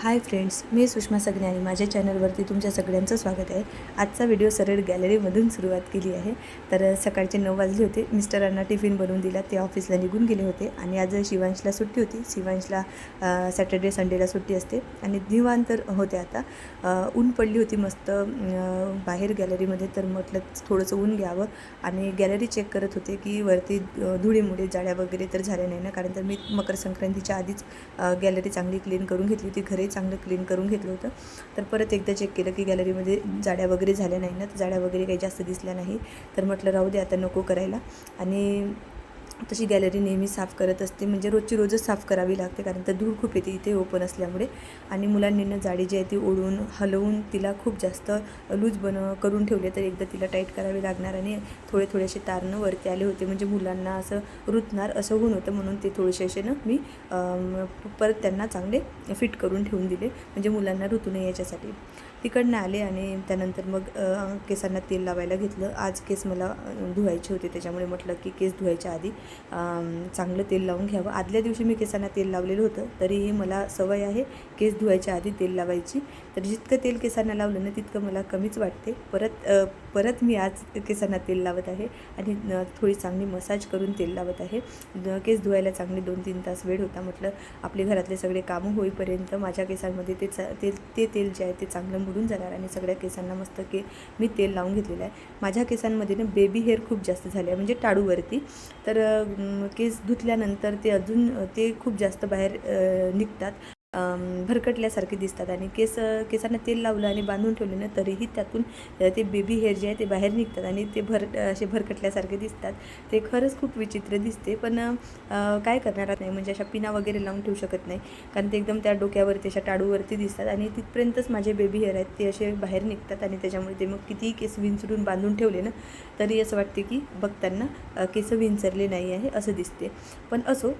Hi friends मी सुषमा सगण्यानी माझ्या चॅनलवरती तुमच्या सगळ्यांचं स्वागत आहे. आजचा व्हिडिओ सरळ गॅलरीमधून सुरुवात केली आहे. तर सकाळचे नऊ वाजले होते. मिस्टरांना टिफिन बनवून दिला. ते ऑफिसला निघून गेले होते. आणि आज शिवांशला सुट्टी होती. शिवांशला सॅटर्डे संडेला सुट्टी असते. आणि निवांतर होते आता. ऊन पडली होती मस्त बाहेर गॅलरीमध्ये. तर म्हटलं थोडंसं ऊन घ्यावं. आणि गॅलरी चेक करत होते की वरती धुळीमुळे जाळ्या वगैरे तर झाल्या नाही ना. कारण तर मी मकर संक्रांतीच्या आधीच गॅलरी चांगली क्लीन करून घेतली होती. घरी चांगलं क्लीन करून घेतलं होतं. तर परत एकदा चेक केलं की गॅलरीमध्ये जाड्या वगैरे झाल्या नाही ना तर जाड्या वगैरे काही जास्त दिसल्या नाही. तर म्हटलं राहू दे आता नको करायला. आणि तशी गॅलरी नेहमी साफ करत असते. म्हणजे रोजची रोजच साफ करावी लागते कारण तर धूळ खूप येते इथे ओपन असल्यामुळे. आणि मुलांनी ना जाडी जी आहे ती ओढून हलवून तिला खूप जास्त लूज बन करून ठेवले तर एकदा तिला टाईट करावी लागणार आणि थोडे थोडेसे तारणं वरती आले होते. म्हणजे मुलांना असं रुतणार असं होऊन होतं म्हणून ते थोडेसे असे ना मी परत त्यांना चांगले फिट करून ठेवून दिले. म्हणजे मुलांना ऋतू नये याच्यासाठी. तिकडनं आले आणि त्यानंतर मग केसांना तेल लावायला घेतलं. आज केस मला धुवायचे होते त्याच्यामुळे म्हटलं की केस धुवायच्या आधी. चांगलं तेल लावून घ्यावं. आदल्या दिवशी मी केसांना तेल लावलेलं होतं तरीही मला सवय आहे केस धुवायच्या आधी तेल लावायची. तर जितकं तेल केसांना लावलं ना तितकं मला कमीच वाटते. परत परत मी आज केसांना तेल लावत आहे आणि थोडी चांगली मसाज करून तेल लावत आहे. केस धुवायला चांगले दोन तीन तास वेळ होता म्हटलं आपले घरातले सगळे कामं होईपर्यंत माझ्या केसांमध्ये ते चा ते ते तेल जे आहे ते चांगलं मुडून जाणार आणि सगळ्या केसांना मस्त के मी तेल लावून घेतलेलं आहे. माझ्या केसांमध्ये ना बेबी हेअर खूप जास्त झाले आहे म्हणजे टाळूवरती. तर केस धुतल्यानंतर ते अजून ते खूप जास्त बाहेर निघतात. भरकटल्यासारखे दिसतात. आणि केस केसांना तेल लावलं आणि बांधून ठेवलं ना तरीही त्यातून ते बेबी हेअर जे आहे ते बाहेर निघतात आणि ते भर असे भरकटल्यासारखे दिसतात. ते खरंच खूप विचित्र दिसते. पण काय करणार नाही म्हणजे अशा पिना वगैरे लावून ठेवू शकत नाही. कारण ते एकदम त्या डोक्यावरती अशा टाळूवरती दिसतात. आणि तिथपर्यंतच माझे बेबी हेअर आहेत ते असे बाहेर निघतात. आणि त्याच्यामुळे ते मग कितीही केस विंचरून बांधून ठेवले ना तरी असं वाटते की बघताना केस विंचरले नाही आहे असं दिसते. पण असो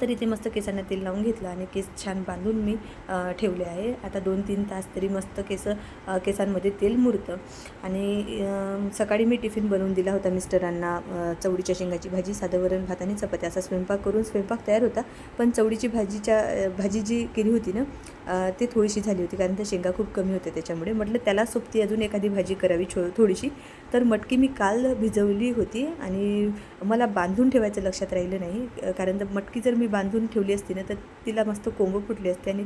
तर इथे मस्त केसांना तेल लावून घेतलं आणि केस छान बांधून मी ठेवले आहे. आता दोन तीन तास तरी मस्त केस केसांमध्ये तेल मुरतं. आणि सकाळी मी टिफिन बनवून दिला होता मिस्टरांना चवडीच्या शेंगाची भाजी साधं वरण भात आणि चपाती. असा स्वयंपाक करून स्वयंपाक तयार होता. पण चवडीची भाजीच्या भाजी जी केली होती ना ती ते थोडीशी झाली होती कारण त्या शेंगा खूप कमी होत्या त्याच्यामुळे. म्हटलं त्याला सोबती अजून एखादी भाजी करावी छो थोडीशी. तर मटकी मी काल भिजवली होती आणि मला बांधून ठेवायचं लक्षात राहिलं नाही. कारण तर मटकी जर मी बांधून ठेवली असती ना तर तिला मस्त कोंब फुटली असते आणि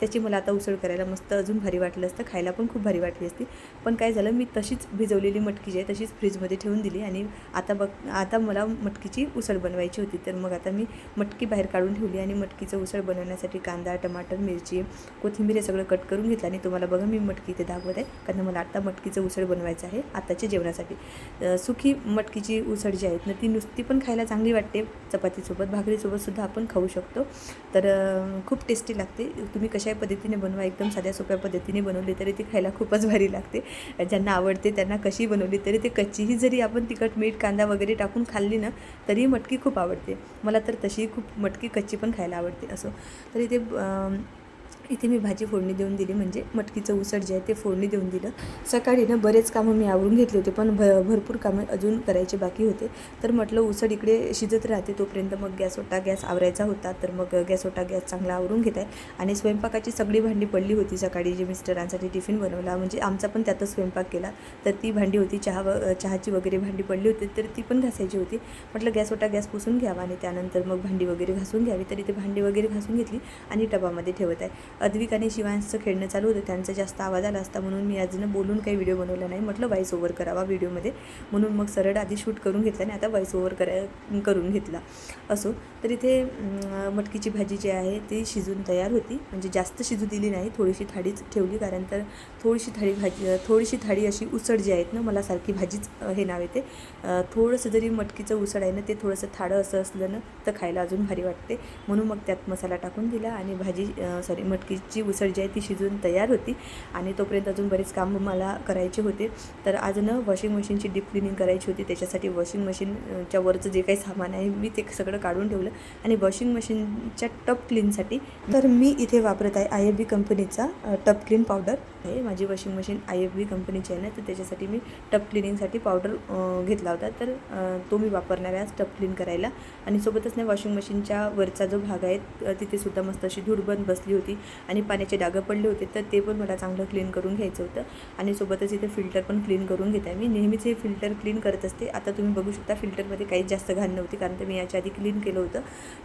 त्याची मला आता उसळ करायला मस्त अजून भारी वाटलं असतं खायला पण खूप भारी वाटली असती. पण काय झालं मी तशीच भिजवलेली मटकी जी आहे तशीच फ्रीजमध्ये ठेवून दिली आणि आता बघ आता मला मटकीची उसळ बनवायची होती. तर मग आता मी मटकी बाहेर काढून ठेवली आणि मटकीचं उसळ बनवण्यासाठी कांदा टमाटर मिरची कोथिंबीर हे सगळं कट करून घेतलं आणि तुम्हाला बघा मी मटकी इथे दाखवत आहे. कारण मला आता मटकीचं उसळ बनवायचं आहे आताच्या जेवणासाठी. सुखी मटकीची उसळ जी आहेत ना ती नुसती पण खायला चांगली वाटते. चपातीसोबत भाकरीसोबत सुद्धा आपण खाऊ शकतो. तर खूप टेस्टी लागते. तुम्ही कशाही पद्धतीने बनवा एकदम साध्या सोप्या पद्धतीने बनवली तरी ती खायला खूपच भारी लागते. ज्यांना आवडते त्यांना कशी बनवली तरी ते कच्चीही जरी आपण तिखट मीठ कांदा वगैरे टाकून खाल्ली ना तरी मटकी खूप आवडते. मला तर तशीही खूप मटकी कच्ची पण खायला आवडते असं. तर इथे इथे मी भाजी फोडणी देऊन दिली म्हणजे मटकीचं उसळ जे आहे ते फोडणी देऊन दिलं. सकाळी ना बरेच कामं मी आवरून घेतले होते पण भ भरपूर कामं अजून करायचे बाकी होते. तर म्हटलं उसळ इकडे शिजत राहते तोपर्यंत मग गॅस ओटा गॅस आवरायचा होता. तर मग गॅस ओटा गॅस चांगला आवरून घेत आहे. आणि स्वयंपाकाची सगळी भांडी पडली होती सकाळी जे मिस्टरांसाठी टिफिन बनवला म्हणजे आमचा पण त्यातच स्वयंपाक केला. तर ती भांडी होती चहा व चहाची वगैरे भांडी पडली होती तर ती पण घासायची होती. म्हटलं गॅस ओटा गॅस पुसून घ्यावा आणि त्यानंतर मग भांडी वगैरे घासून घ्यावी. तर इथे भांडी वगैरे घासून घेतली आणि डबामध्ये ठेवत आहे. अद्विक आणि शिवांशचं खेळणं चालू होतं. त्यांचा जास्त आवाज आला असता म्हणून मी आजनं बोलून काही व्हिडिओ बनवला नाही. म्हटलं व्हॉइस ओव्हर करावा व्हिडिओमध्ये म्हणून मग सरळ आधी शूट करून घेतला आणि आता व्हॉइस ओव्हर करा करून घेतला. असो. तर इथे मटकीची भाजी जी आहे ती शिजून तयार होती. म्हणजे जास्त शिजू दिली नाही. थोडीशी थाळीच ठेवली. कारण तर थोडीशी थाळी भाजी थोडीशी थाळी अशी उसळ जी आहेत ना मला सारखी भाजीच हे नाव येते. थोडंसं जरी मटकीचं उसळ आहे ना ते थोडंसं थाडं असं असलं ना तर खायला अजून भारी वाटते. म्हणून मग त्यात मसाला टाकून दिला आणि भाजी सॉरी मटकी मटकीची उसळ जी आहे ती शिजून तयार होती आणि तोपर्यंत अजून बरेच काम मला करायचे होते. तर आज न वॉशिंग मशीनची डीप क्लिनिंग करायची होती. त्याच्यासाठी वॉशिंग मशीनच्या वरचं जे काही सामान आहे मी ते सगळं काढून ठेवलं आणि वॉशिंग मशीनच्या टप क्लीनसाठी तर मी इथे वापरत आहे आय एफ बी कंपनीचा टप क्लीन पावडर आहे माझी washing machine I F B कंपनीची आहे ना तर त्याच्यासाठी मी टप क्लिनिंगसाठी पावडर घेतला होता. तर तो मी वापरणार आहे आज टप क्लीन करायला. आणि सोबतच नाही वॉशिंग मशीनच्या वरचा जो भाग आहे तिथेसुद्धा तिथे सुद्धा मस्त अशी धूळ बंद बसली होती. आणि पाण्याचे डागं पडले होते तर ते पण मला चांगलं क्लीन करून घ्यायचं होतं. आणि सोबतच इथे फिल्टर पण क्लीन करून घेत आहे मी. नेहमीच हे फिल्टर क्लीन करत असते. आता तुम्ही बघू शकता फिल्टरमध्ये काहीच जास्त घाण नव्हती कारण ते मी याच्या आधी क्लीन केलं होतं.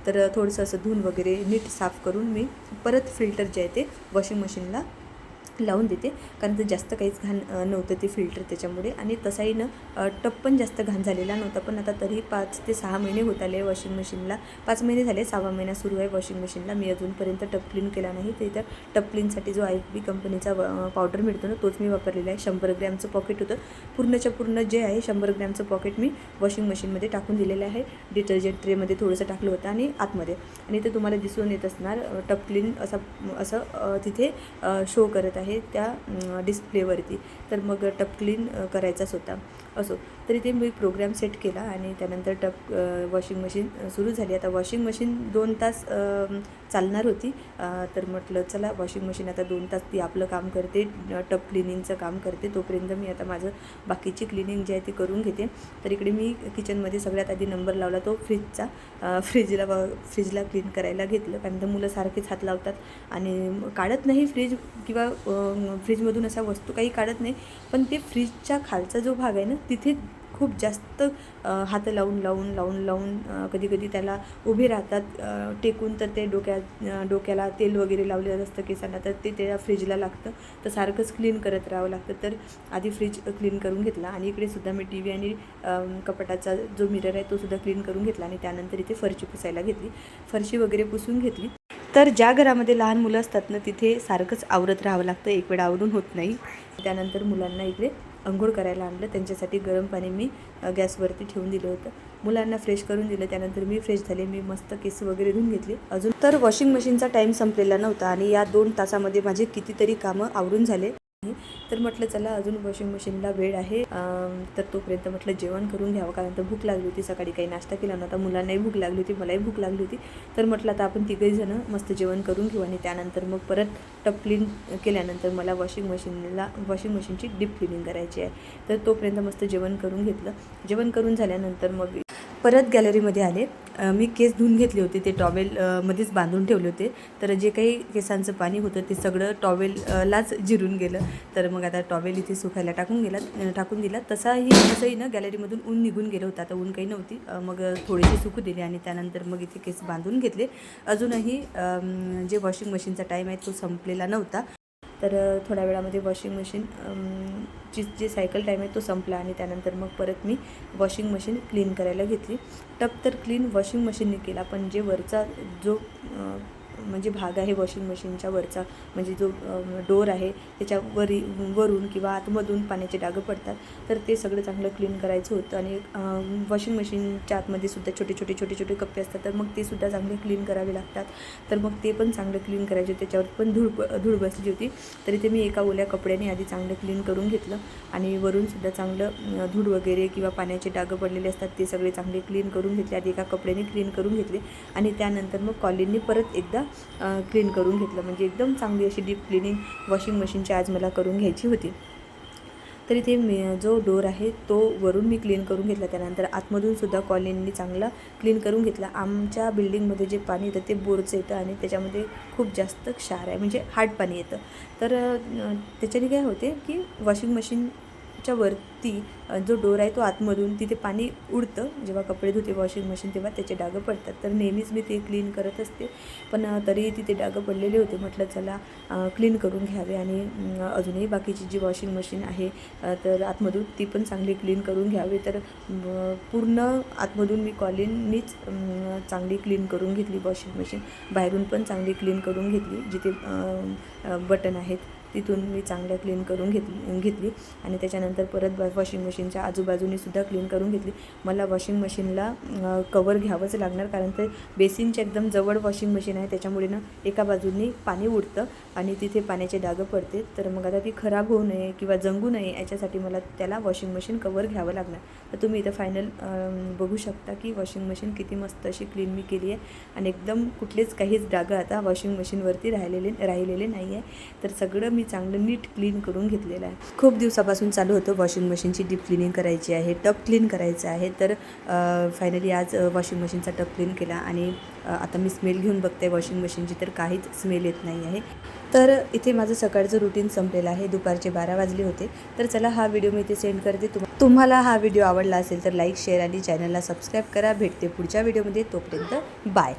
तर थोडंसं असं धुवून वगैरे नीट साफ करून मी परत फिल्टर जे आहे ते वॉशिंग मशीनला लावून देते. कारण ते जास्त काहीच घाण नव्हतं ते फिल्टर त्याच्यामुळे. आणि तसाही ना टप पण जास्त घाण झालेला नव्हता. पण आता तरी पाच ते सहा महिने होत आले वॉशिंग मशीनला पाच महिने झाले सहावा महिना सुरू आहे वॉशिंग मशीनला मी अजूनपर्यंत टप क्लीन केला नाही. ते इथं टप क्लीनसाठी जो आय बी कंपनीचा पावडर मिळतो ना तोच मी वापरलेला आहे. शंभर ग्रॅमचं पॉकेट होतं. पूर्णच्या पूर्ण जे आहे शंभर ग्रॅमचं पॉकेट मी वॉशिंग मशीनमध्ये टाकून दिलेलं आहे. डिटर्जंट ट्रेमध्ये थोडंसं टाकलं होतं आणि आतमध्ये. आणि ते तुम्हाला दिसून येत असणार टप क्लीन असा असं तिथे शो करत आहे. त्या डिस्प्लेवरती तर मग टप क्लीन करायचाच होता. असो. तरी ते मी प्रोग्राम सेट केला आणि त्यानंतर टप वॉशिंग मशीन सुरू झाली. आता वॉशिंग मशीन दोन तास चालणार होती. तर म्हटलं चला वॉशिंग मशीन आता दोन तास ती आपलं काम करते टप क्लिनिंगचं काम करते. तोपर्यंत मी आता माझं बाकीची क्लिनिंग जे आहे ती करून घेते. तर इकडे मी किचनमध्ये सगळ्यात आधी नंबर लावला तो फ्रीजचा फ्रीजला व- फ्रीजला क्लीन करायला घेतलं. कारण तर मुलं सारखेच हात लावतात. आणि काढत नाही फ्रीज किंवा फ्रीजमधून अशा वस्तू काही काढत नाही. पण ते फ्रीजच्या खालचा जो भाग आहे ना तिथे खूप जास्त हात लावून लावून लावून लावून कधी कधी त्याला उभे राहतात. टेकून तर ते डोक्यात डोक्याला तेल वगैरे लावलेलं असतं केसांना तर ते त्या फ्रीजला लागतं. तर सारखंच क्लीन करत राहावं लागतं. तर आधी फ्रीज क्लीन करून घेतला आणि इकडे सुद्धा मी टी व्ही आणि कपाटाचा जो मिरर आहे तो सुद्धा क्लीन करून घेतला आणि त्यानंतर इथे फरशी पुसायला घेतली. फरशी वगैरे पुसून घेतली. तर ज्या घरामध्ये लहान मुलं असतात ना तिथे सारखंच आवरत राहावं लागतं. एक वेळ आवरून होत नाही. त्यानंतर मुलांना इकडे अंघोळ करायला आणलं. त्यांच्यासाठी गरम पाणी मी गॅसवरती ठेवून दिलं होतं. मुलांना फ्रेश करून दिलं. त्यानंतर मी फ्रेश झाले. मी मस्त केस वगैरे धुवून घेतले. अजून तर वॉशिंग मशीनचा टाईम संपलेला नव्हता आणि या दोन तासामध्ये माझे कितीतरी कामं आवरून झाले. तर म्हटलं चला अजून वॉशिंग मशीनला वेळ आहे. तर तोपर्यंत म्हटलं जेवण करून घ्यावं कारण तर भूक लागली होती. सकाळी काही नाश्ता केला नव्हता. मुलांनाही भूक लागली होती मलाही भूक लागली होती. तर म्हटलं आता आपण तिघही जणं मस्त जेवण करून घेऊ. आणि त्यानंतर मग परत टप क्लीन केल्यानंतर मला वॉशिंग मशीनला वॉशिंग मशीनची डीप क्लिनिंग करायची आहे. तर तोपर्यंत मस्त जेवण करून घेतलं. जेवण करून झाल्यानंतर मग परत गॅलरीमध्ये आले. मी केस धुवून घेतले होते ते टॉवेलमध्येच बांधून ठेवले होते. तर जे काही केसांचं पाणी होतं ते सगळं टॉवेललाच जिरून गेलं. तर मग आता टॉवेल इथे सुकायला टाकून गेला टाकून दिला. तसाही तसंही ना गॅलरीमधून ऊन निघून गेलं होतं. आता ऊन काही नव्हती. मग थोडीशी सुकू दिली आणि त्यानंतर मग इथे केस बांधून घेतले. अजूनही जे वॉशिंग मशीनचा टाईम आहे तो संपलेला नव्हता. तर थोड्या वेळामध्ये वॉशिंग मशीन ची जे सायकल टाईम आहे तो संपला आणि त्यानंतर मग परत मी वॉशिंग मशीन क्लीन करायला घेतली. टप तर क्लीन वॉशिंग मशीनने केला पण जे वरचा जो म्हणजे भाग आहे वॉशिंग मशीनच्या वरचा. म्हणजे जो डोर आहे त्याच्या वरी वरून किंवा आतमधून पाण्याचे डागं पडतात. तर ते सगळं चांगलं क्लीन करायचं होतं. आणि वॉशिंग मशीनच्या आतमध्ये सुद्धा छोटे छोटे छोटे छोटे कप्पे असतात. तर मग ते सुद्धा चांगले क्लीन करावे लागतात. तर मग ते पण चांगलं क्लीन करायचे. त्याच्यावर पण धूळ धूळ बसली होती. तरी ते मी एका ओल्या कपड्याने आधी चांगलं क्लीन करून घेतलं. आणि वरून सुद्धा चांगलं धूळ वगैरे किंवा पाण्याचे डागं पडलेले असतात ते सगळे चांगले क्लीन करून घेतले. आधी एका कपड्याने क्लीन करून घेतले. आणि त्यानंतर मग कॉलिननी परत एकदा क्लीन करून घेतलं. म्हणजे एकदम चांगली अशी डीप क्लिनिंग वॉशिंग मशीनची आज मला करून घ्यायची होती. तर इथे मी जो डोर आहे तो वरून मी क्लीन करून घेतला. त्यानंतर आतमधून सुद्धा चांगला क्लीन करून घेतला. आमच्या बिल्डिंगमध्ये जे पाणी येतं ते बोरचं येतं आणि त्याच्यामध्ये खूप जास्त क्षार आहे. म्हणजे हार्ड पाणी येतं. तर त्याच्याने काय होते की वॉशिंग मशीनच्या वरती जो डोर आहे तो आतमधून तिथे पाणी उडतं. जेव्हा कपडे धुते वॉशिंग मशीन तेव्हा त्याचे डागं पडतात. तर नेहमीच मी ते क्लीन करत असते. पण तरीही तिथे डागं पडलेले होते. म्हटलं चला क्लीन करून घ्यावे आणि अजूनही बाकीची जी वॉशिंग मशीन आहे तर आतमधून ती पण चांगली क्लीन करून घ्यावी. तर पूर्ण आतमधून मी कॉलिननीच चांगली क्लीन करून घेतली वॉशिंग मशीन बाहेरून पण चांगली क्लीन करून घेतली. जिथे बटन आहेत तिथून मी चांगल्या क्लीन करून घेतली घेतली. आणि त्याच्यानंतर परत वॉशिंग मशीन मशीनच्या आजूबाजूने सुद्धा क्लीन करून घेतली. मला वॉशिंग मशीनला कवर घ्यावंच लागणार कारण ते बेसिनच्या एकदम जवळ वॉशिंग मशीन आहे. त्याच्यामुळे ना एका बाजूनी पाणी उडतं आणि तिथे पाण्याचे डागं पडते. तर मग आता ती खराब होऊ नये किंवा जंगू नये याच्यासाठी मला त्याला वॉशिंग मशीन कवर घ्यावं लागणार. तर तुम्ही इथं फायनल बघू शकता की वॉशिंग मशीन किती मस्त अशी क्लीन मी केली आहे. आणि एकदम कुठलेच काहीच डागं आता वॉशिंग मशीनवरती राहिलेले राहिलेले नाही आहे तर सगळं मी चांगलं नीट क्लीन करून घेतलेलं आहे. खूप दिवसापासून चालू होतं वॉशिंग मशीनची डिप डीप क्लिनिंग करायची आहे टब क्लीन करायचं आहे. तर फायनली आज वॉशिंग मशीनचा टब क्लीन केला आणि आता मी स्मेल घेऊन बघते वॉशिंग मशीनची तर काहीच स्मेल येत नाही आहे. तर इथे माझं सकाळचं रुटीन संपलेलं आहे. दुपारचे बारा वाजले होते. तर चला हा व्हिडिओ मी इथे सेंड करते. तुम तुम्हाला हा व्हिडिओ आवडला असेल तर लाईक शेअर आणि चॅनलला सबस्क्राईब करा. भेटते पुढच्या व्हिडिओमध्ये तोपर्यंत बाय